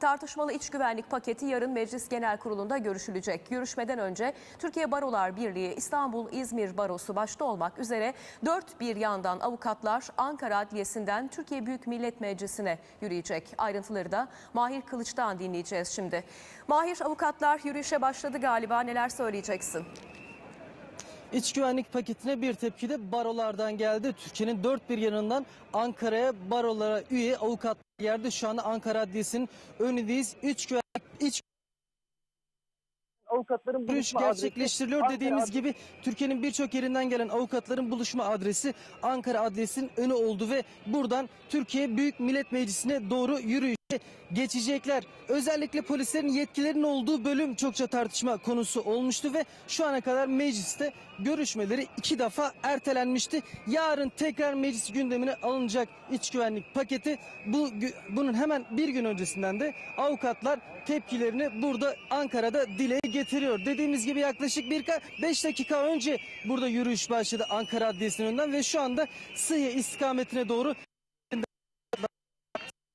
Tartışmalı iç güvenlik paketi yarın Meclis Genel Kurulu'nda görüşülecek. Görüşmeden önce Türkiye Barolar Birliği, İstanbul İzmir Barosu başta olmak üzere dört bir yandan avukatlar Ankara Adliyesi'nden Türkiye Büyük Millet Meclisi'ne yürüyecek. Ayrıntıları da Mahir Kılıç'tan dinleyeceğiz şimdi. Mahir avukatlar yürüyüşe başladı galiba neler söyleyeceksin? İç güvenlik paketine bir tepki de barolardan geldi. Türkiye'nin dört bir yanından Ankara'ya barolara üye avukat geldi. Şu anda Ankara Adliyesi'nin önündeyiz. İç güvenlik, iç avukatların Yürüyüş buluşma adresi gerçekleştiriliyor. Ankara Dediğimiz Adliyesi. gibi Türkiye'nin birçok yerinden gelen avukatların buluşma adresi Ankara Adliyesi'nin önü oldu ve buradan Türkiye Büyük Millet Meclisi'ne doğru yürüyüşe geçecekler. Özellikle polislerin yetkilerinin olduğu bölüm çokça tartışma konusu olmuştu ve şu ana kadar mecliste görüşmeleri iki defa ertelenmişti. Yarın tekrar meclis gündemine alınacak iç güvenlik paketi. Bu bunun hemen bir gün öncesinden de avukatlar tepkilerini burada Ankara'da dile getiriyor. Dediğimiz gibi yaklaşık bir 5 dakika önce burada yürüyüş başladı Ankara Adliyesi'nin önünden ve şu anda Sıhhiye istikametine doğru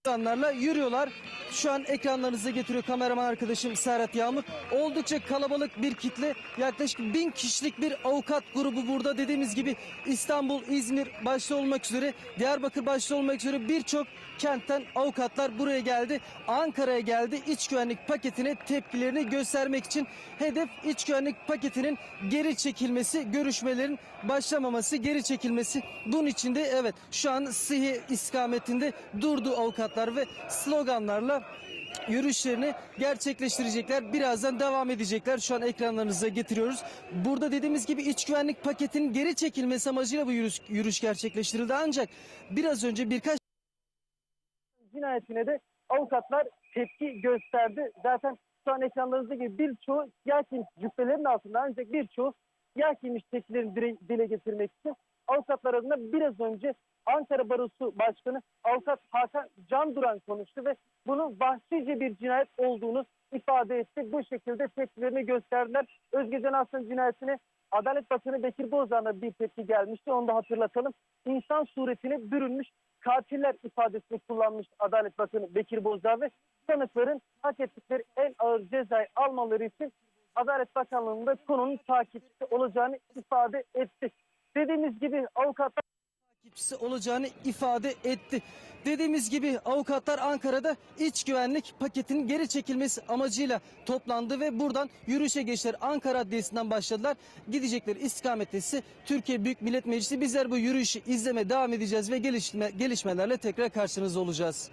insanlarla yürüyorlar. Şu an ekranlarınıza getiriyor kameraman arkadaşım Serhat Yağmur. Oldukça kalabalık bir kitle yaklaşık bin kişilik bir avukat grubu burada dediğimiz gibi İstanbul, İzmir başta olmak üzere Diyarbakır başta olmak üzere birçok kentten avukatlar buraya geldi. Ankara'ya geldi iç güvenlik paketine tepkilerini göstermek için hedef iç güvenlik paketinin geri çekilmesi, görüşmelerin başlamaması, geri çekilmesi. Bunun için de evet şu an Sıhhi istikametinde durdu avukatlar ve sloganlarla yürüyüşlerini gerçekleştirecekler. Birazdan devam edecekler. Şu an ekranlarınıza getiriyoruz. Burada dediğimiz gibi iç güvenlik paketinin geri çekilmesi amacıyla bu yürüyüş, yürüyüş gerçekleştirildi. Ancak biraz önce birkaç cinayetine de avukatlar tepki gösterdi. Zaten şu an ekranlarınızda gibi birçoğu siyah giymiş cübbelerin altında ancak birçoğu siyah giymiş tepkilerini dile, getirmek için avukatlar adına biraz önce Ankara Barosu Başkanı Avukat Hakan Can Duran konuştu ve bunun vahşice bir cinayet olduğunu ifade etti. Bu şekilde tepkilerini gösterdiler. Özge Can Aslan cinayetine Adalet Bakanı Bekir Bozdağ'ına bir tepki gelmişti. Onu da hatırlatalım. İnsan suretine bürünmüş katiller ifadesini kullanmış Adalet Bakanı Bekir Bozdağ ve sanıkların hak ettikleri en ağır cezayı almaları için Adalet Bakanlığı'nda konunun takipçisi olacağını ifade etti. Dediğimiz gibi avukatlar takipçisi olacağını ifade etti. Dediğimiz gibi avukatlar Ankara'da iç güvenlik paketinin geri çekilmesi amacıyla toplandı ve buradan yürüyüşe geçtiler. Ankara Adliyesi'nden başladılar. Gidecekleri istikamet ise Türkiye Büyük Millet Meclisi. Bizler bu yürüyüşü izleme devam edeceğiz ve gelişme, gelişmelerle tekrar karşınızda olacağız.